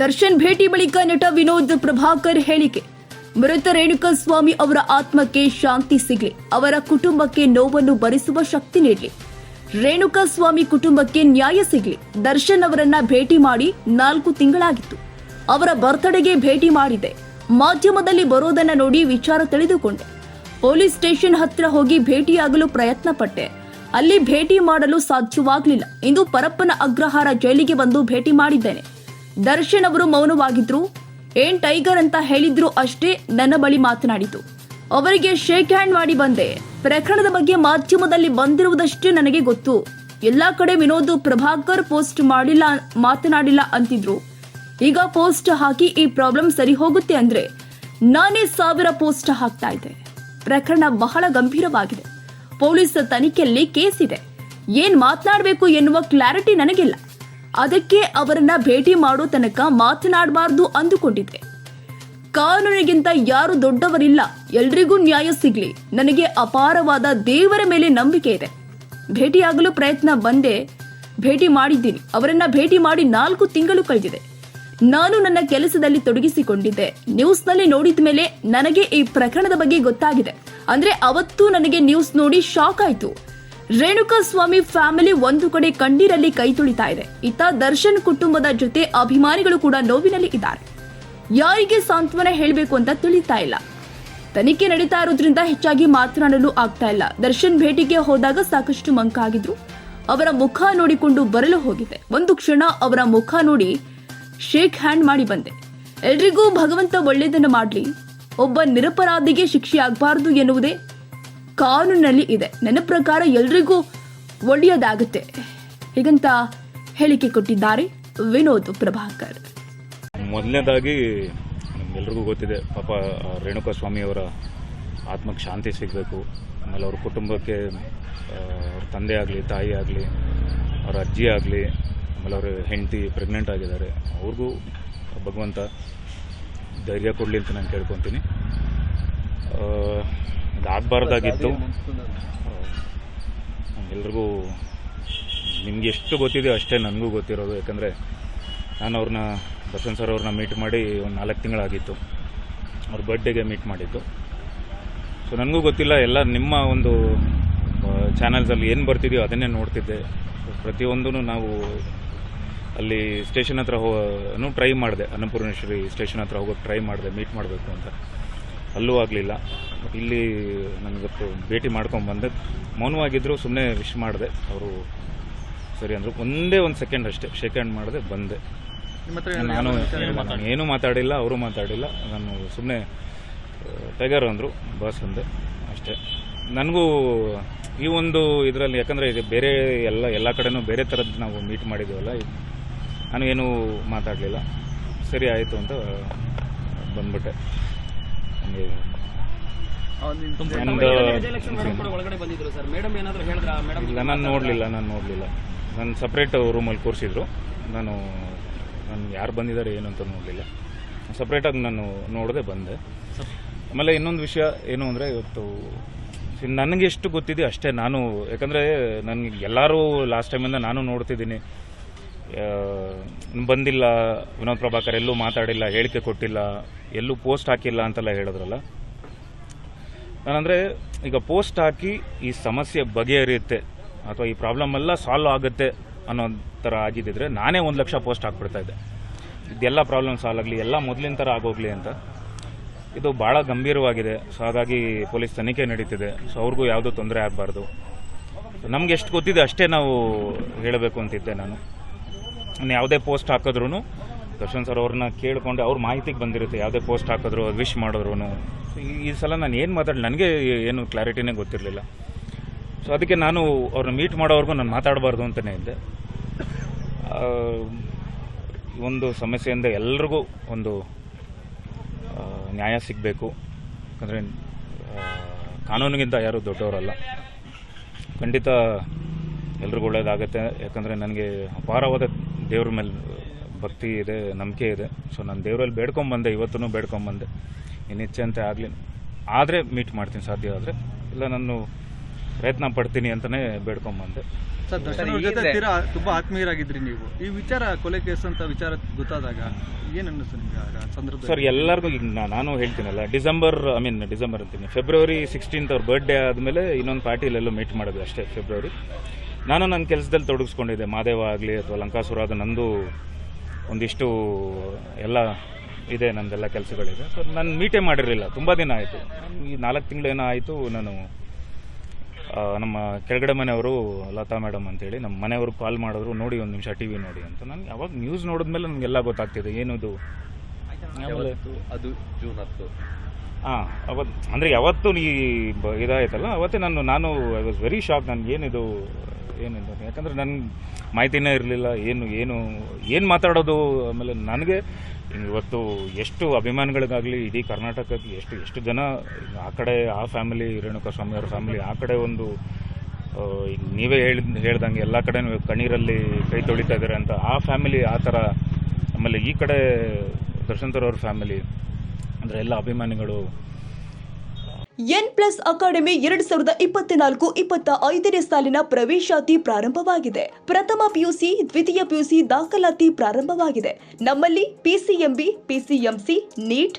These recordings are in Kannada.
ದರ್ಶನ್ ಭೇಟಿ ಬಳಿಕ ನಟ ವಿನೋದ್ ಪ್ರಭಾಕರ್ ಹೇಳಿಕೆ. ಮೃತ ರೇಣುಕಸ್ವಾಮಿ ಅವರ ಆತ್ಮಕ್ಕೆ ಶಾಂತಿ ಸಿಗಲಿ, ಅವರ ಕುಟುಂಬಕ್ಕೆ ನೋವನ್ನು ಭರಿಸುವ ಶಕ್ತಿ ನೀಡಲಿ. ರೇಣುಕಸ್ವಾಮಿ ಕುಟುಂಬಕ್ಕೆ ನ್ಯಾಯ ಸಿಗಲಿ, ದರ್ಶನ್ ಅವರನ್ನ ಭೇಟಿ ಮಾಡಿ ನಾಲ್ಕು ತಿಂಗಳಾಗಿತ್ತು. ಅವರ ಬರ್ತ್ಡೇಗೆ ಭೇಟಿ ಮಾಡಿದೆ. ಮಾಧ್ಯಮದಲ್ಲಿ ಬರೋದನ್ನ ನೋಡಿ ವಿಚಾರ ತಿಳಿದುಕೊಂಡೆ. ಪೊಲೀಸ್ ಸ್ಟೇಷನ್ ಹತ್ರ ಹೋಗಿ ಭೇಟಿಯಾಗಲು ಪ್ರಯತ್ನ ಪಟ್ಟೆ ಅಲ್ಲಿ ಭೇಟಿ ಮಾಡಲು ಸಾಧ್ಯವಾಗಲಿಲ್ಲ. ಇಂದು ಪರಪ್ಪನ ಅಗ್ರಹಾರ ಜೈಲಿಗೆ ಬಂದು ಭೇಟಿ ಮಾಡಿದ್ದೇನೆ. ದರ್ಶನ್ ಅವರು ಮೌನವಾಗಿದ್ರು. ಏನ್ ಟೈಗರ್ ಅಂತ ಹೇಳಿದ್ರು ಅಷ್ಟೇ ನನ್ನ ಬಳಿ ಮಾತನಾಡಿತು. ಅವರಿಗೆ ಶೇಕ್ ಹ್ಯಾಂಡ್ ಮಾಡಿ ಬಂದೆ. ಪ್ರಕರಣದ ಬಗ್ಗೆ ಮಾಧ್ಯಮದಲ್ಲಿ ಬಂದಿರುವುದಷ್ಟೇ ನನಗೆ ಗೊತ್ತು. ಎಲ್ಲಾ ಕಡೆ ವಿನೋದ್ ಪ್ರಭಾಕರ್ ಪೋಸ್ಟ್ ಮಾಡಿಲ್ಲ, ಮಾತನಾಡಿಲ್ಲ ಅಂತಿದ್ರು. ಈಗ ಪೋಸ್ಟ್ ಹಾಕಿ ಈ ಪ್ರಾಬ್ಲಮ್ ಸರಿ ಹೋಗುತ್ತೆ ಅಂದ್ರೆ ನಾನೇ ಸಾವಿರ ಪೋಸ್ಟ್ ಹಾಕ್ತಾ ಇದ್ದೆ. ಪ್ರಕರಣ ಬಹಳ ಗಂಭೀರವಾಗಿದೆ. ಪೊಲೀಸ್ ತನಿಖೆಯಲ್ಲಿ ಕೇಸ್ ಇದೆ. ಏನ್ ಮಾತನಾಡಬೇಕು ಎನ್ನುವ ಕ್ಲಾರಿಟಿ ನನಗಿಲ್ಲ. ಅದಕ್ಕೆ ಅವರನ್ನ ಭೇಟಿ ಮಾಡೋ ತನಕ ಮಾತನಾಡಬಾರ್ದು ಅಂದುಕೊಂಡಿದ್ದೆ. ಕಾನೂನಿಗಿಂತ ಯಾರು ದೊಡ್ಡವರಿಲ್ಲ, ಎಲ್ರಿಗೂ ನ್ಯಾಯ ಸಿಗ್ಲಿ, ನನಗೆ ಅಪಾರವಾದ ದೇವರ ಮೇಲೆ ನಂಬಿಕೆ ಇದೆ. ಭೇಟಿಯಾಗಲು ಪ್ರಯತ್ನ ಬಂದೆ, ಭೇಟಿ ಮಾಡಿದ್ದೀನಿ. ಅವರನ್ನ ಭೇಟಿ ಮಾಡಿ ನಾಲ್ಕು ತಿಂಗಳು ಕಳೆದಿದೆ. ನಾನು ನನ್ನ ಕೆಲಸದಲ್ಲಿ ತೊಡಗಿಸಿಕೊಂಡಿದ್ದೆ. ನ್ಯೂಸ್ನಲ್ಲಿ ನೋಡಿದ ಮೇಲೆ ನನಗೆ ಈ ಪ್ರಕರಣದ ಬಗ್ಗೆ ಗೊತ್ತಾಗಿದೆ. ಅಂದ್ರೆ ಅವತ್ತು ನನಗೆ ನ್ಯೂಸ್ ನೋಡಿ ಶಾಕ್ ಆಯ್ತು. ರೇಣುಕಾ ಸ್ವಾಮಿ ಫ್ಯಾಮಿಲಿ ಒಂದು ಕಡೆ ಕಣ್ಣೀರಲ್ಲಿ ಕೈ ತುಳಿತಾ ಇದೆ. ಇತ್ತ ದರ್ಶನ್ ಕುಟುಂಬದ ಜೊತೆ ಅಭಿಮಾನಿಗಳು ಕೂಡ ನೋವಿನಲ್ಲಿ ಇದ್ದಾರೆ. ಯಾರಿಗೆ ಸಾಂತ್ವನ ಹೇಳಬೇಕು ಅಂತ ತಿಳಿತಾ ಇಲ್ಲ. ತನಿಖೆ ನಡೀತಾ ಇರೋದ್ರಿಂದ ಹೆಚ್ಚಾಗಿ ಮಾತನಾಡಲು ಆಗ್ತಾ ಇಲ್ಲ. ದರ್ಶನ್ ಭೇಟಿಗೆ ಹೋದಾಗ ಸಾಕಷ್ಟು ಮಂಕಾಗಿದ್ರು ಅವರ ಮುಖ ನೋಡಿಕೊಂಡು ಬರಲು ಹೋಗಿದೆ. ಒಂದು ಕ್ಷಣ ಅವರ ಮುಖ ನೋಡಿ ಶೇಕ್ ಹ್ಯಾಂಡ್ ಮಾಡಿ ಬಂದೆ. ಎಲ್ರಿಗೂ ಭಗವಂತ ಒಳ್ಳೆಯದನ್ನು ಮಾಡಲಿ. ಒಬ್ಬ ನಿರಪರಾಧಿಗೆ ಶಿಕ್ಷೆ ಆಗಬಾರದು ಎನ್ನುವುದೇ ಕಾನೂನಿನಲ್ಲಿ ಇದೆ. ನನ್ನ ಪ್ರಕಾರ ಎಲ್ರಿಗೂ ಒಳ್ಳೆಯದಾಗುತ್ತೆ. ಹೀಗಂತ ಹೇಳಿಕೆ ಕೊಟ್ಟಿದ್ದಾರೆ ವಿನೋದ್ ಪ್ರಭಾಕರ್. ಮೊದಲನೇದಾಗಿ ನಮಗೆಲ್ರಿಗೂ ಗೊತ್ತಿದೆ, ಪಾಪ ರೇಣುಕಾ ಸ್ವಾಮಿಯವರ ಆತ್ಮಕ್ಕೆ ಶಾಂತಿ ಸಿಗಬೇಕು. ಆಮೇಲೆ ಅವ್ರ ಕುಟುಂಬಕ್ಕೆ ಅವ್ರ ತಂದೆ ಆಗಲಿ, ತಾಯಿ ಆಗಲಿ, ಅವ್ರ ಅಜ್ಜಿ ಆಗಲಿ, ಆಮೇಲೆ ಅವ್ರ ಹೆಂಡತಿ ಪ್ರೆಗ್ನೆಂಟ್ ಆಗಿದ್ದಾರೆ. ಅವ್ರಿಗೂ ಭಗವಂತ ಧೈರ್ಯ ಕೊಡಲಿ ಅಂತ ನಾನು ಕೇಳ್ಕೊತೀನಿ. ಅದಾಗಬಾರ್ದಾಗಿತ್ತು. ಎಲ್ರಿಗೂ ನಿಮ್ಗೆ ಎಷ್ಟು ಗೊತ್ತಿದೆಯೋ ಅಷ್ಟೇ ನನಗೂ ಗೊತ್ತಿರೋದು. ಯಾಕಂದರೆ ನಾನು ಅವ್ರನ್ನ ದರ್ಶನ್ ಸರ್ ಅವ್ರನ್ನ ಮೀಟ್ ಮಾಡಿ ಒಂದು ನಾಲ್ಕು ತಿಂಗಳಾಗಿತ್ತು. ಅವ್ರ ಬರ್ಡೇಗೆ ಮೀಟ್ ಮಾಡಿದ್ದು. ಸೊ ನನಗೂ ಗೊತ್ತಿಲ್ಲ. ಎಲ್ಲ ನಿಮ್ಮ ಒಂದು ಚಾನಲ್ಸಲ್ಲಿ ಏನು ಬರ್ತಿದೆಯೋ ಅದನ್ನೇ ನೋಡ್ತಿದ್ದೆ. ಪ್ರತಿಯೊಂದೂ ನಾವು ಅಲ್ಲಿ ಸ್ಟೇಷನ್ ಹತ್ರ ಹೋ ಟ್ರೈ ಮಾಡಿದೆ. ಅನ್ನಪೂರ್ಣೇಶ್ವರಿ ಸ್ಟೇಷನ್ ಹತ್ರ ಹೋಗೋಕ್ಕೆ ಟ್ರೈ ಮಾಡಿದೆ. ಮೀಟ್ ಮಾಡಬೇಕು ಅಂತ. ಅಲ್ಲೂ ಆಗಲಿಲ್ಲ. ಇಲ್ಲಿ ನನಗೆ ಭೇಟಿ ಮಾಡ್ಕೊಂಡು ಬಂದೆ. ಮೌನವಾಗಿದ್ದರು ಸುಮ್ಮನೆ ವಿಶ್ ಮಾಡಿದೆ. ಅವರು ಸರಿ ಅಂದರು. ಒಂದೇ ಒಂದು ಸೆಕೆಂಡ್ ಅಷ್ಟೇ ಶೇಕ್ ಹ್ಯಾಂಡ್ ಮಾಡಿದೆ ಬಂದೆ. ನಾನು ಏನೂ ಮಾತಾಡಿಲ್ಲ ಅವರು ಮಾತಾಡಿಲ್ಲ. ನಾನು ಸುಮ್ಮನೆ ಟೈಗರ್ ಅಂದರು ಬಸ್ ಅಂದೆ ಅಷ್ಟೇ. ನನಗೂ ಈ ಒಂದು ಇದರಲ್ಲಿ ಯಾಕಂದರೆ ಇದು ಬೇರೆ ಎಲ್ಲ ಎಲ್ಲ ಕಡೆನೂ ಬೇರೆ ಥರದ್ದು ನಾವು ಮೀಟ್ ಮಾಡಿದ್ದೀವಲ್ಲ ನಾನು ಏನೂ ಮಾತಾಡಲಿಲ್ಲ. ಸರಿ ಆಯಿತು ಅಂತ ಬಂದ್ಬಿಟ್ಟೆ. ಮೇಡಮ್ ಇಲ್ಲ ನಾನು ನೋಡಲಿಲ್ಲ ನಾನು ನೋಡಲಿಲ್ಲ. ನಾನು ಸಪ್ರೇಟ್ ರೂಮಲ್ಲಿ ಕೂರಿಸಿದ್ರು. ನಾನು ನಾನು ಯಾರು ಬಂದಿದ್ದಾರೆ ಏನು ಅಂತ ನೋಡಲಿಲ್ಲ. ಸಪ್ರೇಟಾಗಿ ನಾನು ನೋಡದೆ ಬಂದೆ. ಆಮೇಲೆ ಇನ್ನೊಂದು ವಿಷಯ ಏನು ಅಂದರೆ ಇವತ್ತು ನನಗೆ ಎಷ್ಟು ಗೊತ್ತಿದೆ ಅಷ್ಟೇ. ನಾನು ಯಾಕಂದರೆ ನನಗೆ ಎಲ್ಲರೂ ಲಾಸ್ಟ್ ಟೈಮಿಂದ ನಾನು ನೋಡ್ತಿದ್ದೀನಿ. ಬಂದಿಲ್ಲ, ವಿನೋದ್ ಪ್ರಭಾಕರ್ ಎಲ್ಲೂ ಮಾತಾಡಿಲ್ಲ, ಹೇಳಿಕೆ ಕೊಟ್ಟಿಲ್ಲ, ಎಲ್ಲೂ ಪೋಸ್ಟ್ ಹಾಕಿಲ್ಲ ಅಂತೆಲ್ಲ ಹೇಳಿದ್ರಲ್ಲ. ನಾನಂದರೆ, ಈಗ ಪೋಸ್ಟ್ ಹಾಕಿ ಈ ಸಮಸ್ಯೆ ಬಗೆಹರಿಯುತ್ತೆ, ಅಥವಾ ಈ ಪ್ರಾಬ್ಲಮ್ ಎಲ್ಲ ಸಾಲ್ವ್ ಆಗುತ್ತೆ ಅನ್ನೋ ಥರ ಆಗಿದ್ದಿದ್ರೆ ನಾನೇ ಒಂದು ಲಕ್ಷ ಪೋಸ್ಟ್ ಹಾಕ್ಬಿಡ್ತಾ ಇದ್ದೆ. ಇದೆಲ್ಲ ಪ್ರಾಬ್ಲಮ್ ಸಾಲ್ವ್ ಆಗಲಿ, ಎಲ್ಲ ಮೊದಲಿನ ಥರ ಆಗೋಗ್ಲಿ ಅಂತ. ಇದು ಭಾಳ ಗಂಭೀರವಾಗಿದೆ. ಸೊ ಹಾಗಾಗಿ ಪೊಲೀಸ್ ತನಿಖೆ ನಡೀತಿದೆ. ಸೊ ಅವ್ರಿಗೂ ಯಾವುದೂ ತೊಂದರೆ ಆಗಬಾರ್ದು. ನಮ್ಗೆ ಎಷ್ಟು ಗೊತ್ತಿದೆ ಅಷ್ಟೇ ನಾವು ಹೇಳಬೇಕು ಅಂತಿದ್ದೆ ನಾನು ನಾನು. ಯಾವುದೇ ಪೋಸ್ಟ್ ಹಾಕಿದ್ರು ದರ್ಶನ್ ಸರ್ ಅವ್ರನ್ನ ಕೇಳಿಕೊಂಡು ಅವ್ರ ಮಾಹಿತಿಗೆ ಬಂದಿರುತ್ತೆ, ಯಾವುದೇ ಪೋಸ್ಟ್ ಹಾಕಿದ್ರು ವಿಶ್ ಮಾಡಿದ್ರು ಈ ಸಲ ನಾನು ಏನು ಮಾತಾಡಿ, ನನಗೆ ಏನು ಕ್ಲಾರಿಟಿನೇ ಗೊತ್ತಿರಲಿಲ್ಲ. ಸೊ ಅದಕ್ಕೆ ನಾನು ಅವ್ರನ್ನ ಮೀಟ್ ಮಾಡೋವರೆಗೂ ನಾನು ಮಾತಾಡಬಾರ್ದು ಅಂತಲೇ ಇದ್ದೆ. ಒಂದು ಸಮಸ್ಯೆಯಿಂದ ಎಲ್ರಿಗೂ ಒಂದು ನ್ಯಾಯ ಸಿಗಬೇಕು. ಯಾಕಂದರೆ ಕಾನೂನಿಗಿಂತ ಯಾರೂ ದೊಡ್ಡವರಲ್ಲ. ಖಂಡಿತ ಎಲ್ರಿಗೂ ಒಳ್ಳೇದಾಗತ್ತೆ. ಯಾಕಂದರೆ, ನನಗೆ ಅಪಾರವಾದ ದೇವ್ರ ಮೇಲೆ ಭಕ್ತಿ ಇದೆ ನಂಬಿಕೆ ಇದೆ. ಸೊ ನಾನು ದೇವರಲ್ಲಿ ಬೇಡ್ಕೊಂಬಂದೆ ಇವತ್ತೂ ಬೇಡ್ಕೊಂಬಂದೆ ಇನ್ನು ಇಚ್ಛೆಂತೆ ಆಗಲಿ. ಆದರೆ ಮೀಟ್ ಮಾಡ್ತೀನಿ ಸಾಧ್ಯ ಆದರೆ. ಇಲ್ಲ ನಾನು ಪ್ರಯತ್ನ ಪಡ್ತೀನಿ ಅಂತಲೇ ಬೇಡ್ಕೊಂಬಂದೆ ಸರ್ ದರ್ಶನ್ ಅವ್ರ ಜೊತೆ ತೀರಾ ತುಂಬಾ ಆತ್ಮೀಯರಾಗಿದ್ರಿ ನೀವು. ಈ ವಿಚಾರ ಕೊಲೆ ಕೇಸ್ ಅಂತ ವಿಚಾರ ಗೊತ್ತಾದಾಗ ಏನು ಅನ್ನಿಸ್ತು ನಿಮ್ಗೆ ಆಗ ಆ ಸರ್ ಎಲ್ಲರಿಗೂ ಈಗ ನಾ- ನಾನು ಹೇಳ್ತೀನಲ್ಲ ಡಿಸೆಂಬರ್ ಐ ಮೀನ್ ಡಿಸೆಂಬರ್ ಅಂತೀನಿ. ಫೆಬ್ರವರಿ ಸಿಕ್ಸ್ಟೀನ್ತ್ ಅವ್ರ ಬರ್ಡೇ ಆದಮೇಲೆ ಇನ್ನೊಂದು ಪಾರ್ಟಿಲೆಲ್ಲೋ ಮೀಟ್ ಮಾಡೋದು ಅಷ್ಟೇ ಫೆಬ್ರವರಿ ನಾನು ನನ್ನ ಕೆಲಸದಲ್ಲಿ ತೊಡಗಿಸ್ಕೊಂಡಿದ್ದೆ. ಮಾದೇವ ಆಗಲಿ ಅಥವಾ ಲಂಕಾಸುರ ಅದು ನಂದು ಒಂದಿಷ್ಟು ಎಲ್ಲ ಇದೆ ನಂದೆಲ್ಲ ಕೆಲಸಗಳಿದೆ. ಸೊ ನಾನು ಮೀಟೇ ಮಾಡಿರಲಿಲ್ಲ. ತುಂಬ ದಿನ ಆಯಿತು. ಈ ನಾಲ್ಕು ತಿಂಗಳೇನೋ ಆಯಿತು ನಾನು ನಮ್ಮ ಕೆಳಗಡೆ ಮನೆಯವರು ಲತಾ ಮೇಡಮ್ ಅಂತೇಳಿ ನಮ್ಮ ಮನೆಯವರು ಕಾಲ್ ಮಾಡಿದ್ರು ನೋಡಿ ಒಂದು ನಿಮಿಷ ಟಿ ವಿ ನೋಡಿ ಅಂತ. ನಾನು ಯಾವಾಗ ನ್ಯೂಸ್ ನೋಡಿದ್ಮೇಲೆ ನನಗೆಲ್ಲ ಗೊತ್ತಾಗ್ತಿದೆ. ಏನಿದು? ಅದು ಜೂನ್ ಹತ್ತು. ಹಾಂ ಅವತ್ತು ಅಂದರೆ ಯಾವತ್ತು ಈ ಬ- ಇದಾಯ್ತಲ್ಲ ಅವತ್ತೇ ನಾನು ನಾನು ಐ ವಾಸ್ ವೆರಿ ಶಾಕ್ ನನಗೆ ಏನಿದು ಯಾಕಂದರೆ ನನಗೆ ಮಾಹಿತಿನೇ ಇರಲಿಲ್ಲ, ಏನು ಏನು ಏನು ಮಾತಾಡೋದು ಆಮೇಲೆ ನನಗೆ ಇವತ್ತು ಎಷ್ಟು ಅಭಿಮಾನಿಗಳಿಗಾಗಲಿ ಇಡೀ ಕರ್ನಾಟಕಕ್ಕೆ ಎಷ್ಟು ಎಷ್ಟು ಜನ ಆ ಕಡೆ ಆ ಫ್ಯಾಮಿಲಿ ರೇಣುಕಾ ಸ್ವಾಮಿ ಅವ್ರ ಫ್ಯಾಮಿಲಿ ಆ ಕಡೆ ಒಂದು ನೀವೇ ಹೇಳಿ ಹೇಳ್ದಂಗೆ ಎಲ್ಲ ಕಡೆ ಕಣ್ಣೀರಲ್ಲಿ ಕೈ ತೊಳಿತಾ ಇದ್ದಾರೆ ಅಂತ ಆ ಫ್ಯಾಮಿಲಿ ಆ ಥರ ಆಮೇಲೆ ಈ ಕಡೆ ದರ್ಶನ್ ಅವ್ರ ಫ್ಯಾಮಿಲಿ ಅಂದರೆ ಎಲ್ಲ ಅಭಿಮಾನಿಗಳು ಎನ್ ಪ್ಲಸ್ ಅಕಾಡೆಮಿ ಎರಡ್ ಸಾವಿರದ ಇಪ್ಪತ್ನಾಲ್ಕು ಇಪ್ಪತ್ತ ಐದನೇ ಸಾಲಿನ ಪ್ರವೇಶಾತಿ ಪ್ರಾರಂಭವಾಗಿದೆ. ಪ್ರಥಮ ಪಿಯುಸಿ, ದ್ವಿತೀಯ ಪಿಯುಸಿ ದಾಖಲಾತಿ ಪ್ರಾರಂಭವಾಗಿದೆ. ನಮ್ಮಲ್ಲಿ PCMB PCMC NEET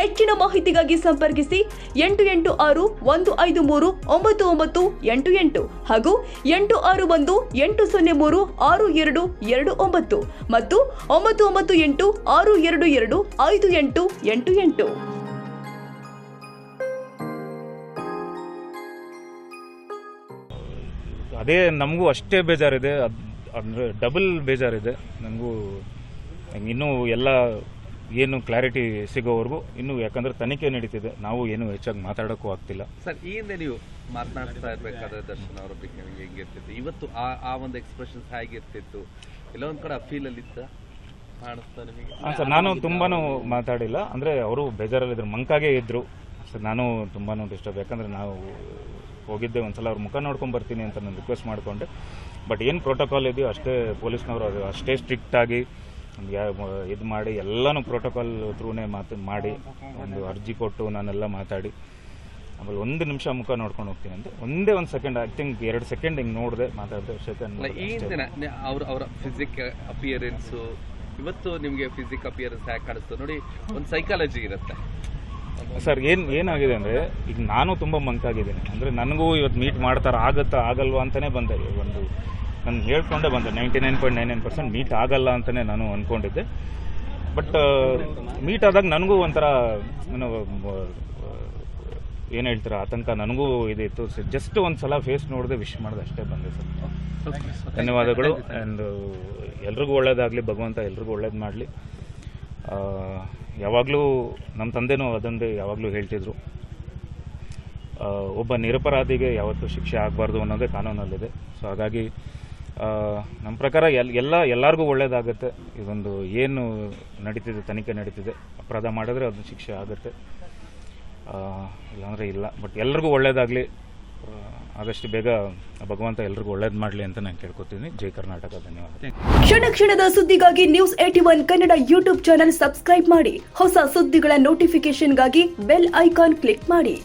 ಹೆಚ್ಚಿನ ಮಾಹಿತಿಗಾಗಿ ಸಂಪರ್ಕಿಸಿ ಎಂಟು ಎಂಟು ಆರು ಒಂದು ಐದು ಮೂರು ಒಂಬತ್ತು ಒಂಬತ್ತು ಎಂಟು ಎಂಟು ಹಾಗೂ ಎಂಟು ಆರು ಒಂದು ಎಂಟು ಸೊನ್ನೆ ಮೂರು ಆರು ಎರಡು ಎರಡು ಒಂಬತ್ತು ಮತ್ತು ಒಂಬತ್ತು ಒಂಬತ್ತು ಎಂಟು ಆರು ಎರಡು ಎರಡು ಐದು ಎಂಟು ಎಂಟು ಎಂಟು. ಅದೇ ನಮಗೂ ಅಷ್ಟೇ ಬೇಜಾರಿದೆ. ಅದು ಅಂದರೆ ಡಬಲ್ ಬೇಜಾರಿದೆ. ನನಗೂ ಇನ್ನೂ ಎಲ್ಲ ಏನು ಕ್ಲಾರಿಟಿ ಸಿಗೋವರೆಗೂ ಇನ್ನು ಯಾಕಂದ್ರೆ ತನಿಖೆ ನಡೀತಿದೆ. ನಾವು ಏನು ಹೆಚ್ಚಾಗಿ ಮಾತಾಡೋಕ್ಕೂ ಆಗ್ತಿಲ್ಲ. ಸರ್ ಈ ಹಿಂದೆ ನೀವು ಮಾತನಾಡ್ತಾ ಇರಬೇಕಾದ್ರೆ ದರ್ಶನ್ ಅವರ ಬಗ್ಗೆ ನಿಮಗೆ ಹೆಂಗಿರ್ತಿತ್ತು ಇವತ್ತು ಆ ಆ ಒಂದು ಎಕ್ಸ್ಪ್ರೆಷನ್ಸ್ ಹೇಗಿರ್ತಿತ್ತು ಒಂದ್ ಕಡೆ ಫೀಲ್ ಅಲ್ಲಿ ಇತ್ತ? ಹಾಂ ಸರ್ ನಾನು ತುಂಬಾನು ಮಾತಾಡಿಲ್ಲ. ಅಂದರೆ ಅವರು ಬೇಜಾರಲ್ಲಿದ್ದರು ಮಂಕಾಗೆ ಇದ್ದರು ಸರ್ ನಾನು ತುಂಬಾನು ಡಿಸ್ಟರ್ಬ್ ಯಾಕಂದರೆ ನಾವು ಹೋಗಿದ್ದೆ ಒಂದ್ಸಲ ಅವ್ರ ಮುಖ ನೋಡ್ಕೊಂಡು ಬರ್ತೀನಿ ಅಂತ ನಾನು ರಿಕ್ವೆಸ್ಟ್ ಮಾಡಿಕೊಂಡೆ. ಬಟ್ ಏನು ಪ್ರೋಟೋಕಾಲ್ ಇದೆಯೋ ಅಷ್ಟೇ ಪೊಲೀಸ್ನವರು ಅದು ಅಷ್ಟೇ ಸ್ಟ್ರಿಕ್ಟ್ ಆಗಿ ಇದು ಮಾಡಿ ಎಲ್ಲನೂ ಪ್ರೋಟೋಕಾಲ್ ಥ್ರೂನೇ ಮಾತು ಮಾಡಿ ಒಂದು ಅರ್ಜಿ ಕೊಟ್ಟು ನಾನೆಲ್ಲ ಮಾತಾಡಿ. ಆಮೇಲೆ ಒಂದು ನಿಮಿಷ ಮುಖ ನೋಡ್ಕೊಂಡು ಹೋಗ್ತೀನಿ ಅಂತ. ಒಂದೇ ಒಂದು ಸೆಕೆಂಡ್ ಐ ಥಿಂಕ್ ಎರಡು ಸೆಕೆಂಡ್ ಹಿಂಗೆ ನೋಡಿದೆ ಮಾತಾಡಿದೆ ಸೆಕೆಂಡ್ ಈ ಅವರ ಫಿಸಿಕ್ ಅಪಿಯರೆನ್ಸು ಇವತ್ತು ನಿಮಗೆ ಫಿಸಿಕ್ ಅಪಿಯರೆನ್ಸ್ ಹ್ಯಾಕ್ ಕಾಣಿಸ್ತು? ನೋಡಿ ಒಂದು ಸೈಕಾಲಜಿ ಇರುತ್ತೆ. ಸರ್ ಏನು ಏನಾಗಿದೆ ಅಂದರೆ ಈಗ ನಾನು ತುಂಬ ಮಂಕಾಗಿದ್ದೀನಿ ಅಂದರೆ ನನಗೂ ಇವತ್ತು ಮೀಟ್ ಮಾಡ್ತಾರೆ ಆಗುತ್ತಾ ಆಗಲ್ವಾ ಅಂತಲೇ ಬಂದೆ. ಒಂದು ನಾನು ಹೇಳ್ಕೊಂಡೆ ಬಂದೆ. Ninety nine point nine nine percent meet ಆಗಲ್ಲ ಅಂತಲೇ ನಾನು ಅಂದ್ಕೊಂಡಿದ್ದೆ ಬಟ್ ಮೀಟ್ ಆದಾಗ ನನಗೂ ಒಂಥರ, ಏನೋ ಏನು ಹೇಳ್ತೀರಾ, ಆತಂಕ ನನಗೂ ಇದಿತ್ತು ಜಸ್ಟ್ ಒಂದು ಸಲ ಫೇಸ್ ನೋಡಿದೆ ವಿಶ್ ಮಾಡಿದೆ ಅಷ್ಟೇ ಬಂದೆ ಸರ್. ಧನ್ಯವಾದಗಳು ಆ್ಯಂಡ್ ಎಲ್ರಿಗೂ ಒಳ್ಳೇದಾಗಲಿ, ಭಗವಂತ ಎಲ್ರಿಗೂ ಒಳ್ಳೇದು ಮಾಡಲಿ. ಯಾವಾಗಲೂ ನಮ್ಮ ತಂದೆನೂ ಅದೊಂದೇ ಯಾವಾಗಲೂ ಹೇಳ್ತಿದ್ರು. ಒಬ್ಬ ನಿರಪರಾಧಿಗೆ ಯಾವತ್ತೂ ಶಿಕ್ಷೆ ಆಗಬಾರ್ದು ಅನ್ನೋದೇ ಕಾನೂನಲ್ಲಿದೆ. ಸೊ ಹಾಗಾಗಿ ನಮ್ಮ ಪ್ರಕಾರ ಎಲ್, ಎಲ್ಲ, ಎಲ್ಲರಿಗೂ ಒಳ್ಳೇದಾಗುತ್ತೆ. ಇದೊಂದು ಏನು ನಡೀತಿದೆ, ತನಿಖೆ ನಡೀತಿದೆ, ಅಪರಾಧ ಮಾಡಿದ್ರೆ ಅದು ಶಿಕ್ಷೆ ಆಗುತ್ತೆ. ಇಲ್ಲಾಂದರೆ ಇಲ್ಲ. ಬಟ್ ಎಲ್ರಿಗೂ ಒಳ್ಳೇದಾಗಲಿ. ಆದಷ್ಟು ಬೇಗ ಭಗವಂತ ಎಲ್ರಿಗೂ ಒಳ್ಳೇದು ಮಾಡಲಿ ಅಂತ ನಾನು ಕೇಳ್ಕೊತೀನಿ. ಜೈ ಕರ್ನಾಟಕ, ಧನ್ಯವಾದ. ಕ್ಷಣ ಕ್ಷಣದ ಸುದ್ದಿಗಾಗಿ news eighty one Kannada YouTube channel subscribe ಮಾಡಿ. ಹೊಸ ಸುದ್ದಿಗಳ ನೋಟಿಫಿಕೇಶನ್ಗಾಗಿ ಬೆಲ್ ಐಕಾನ್ ಕ್ಲಿಕ್ ಮಾಡಿ.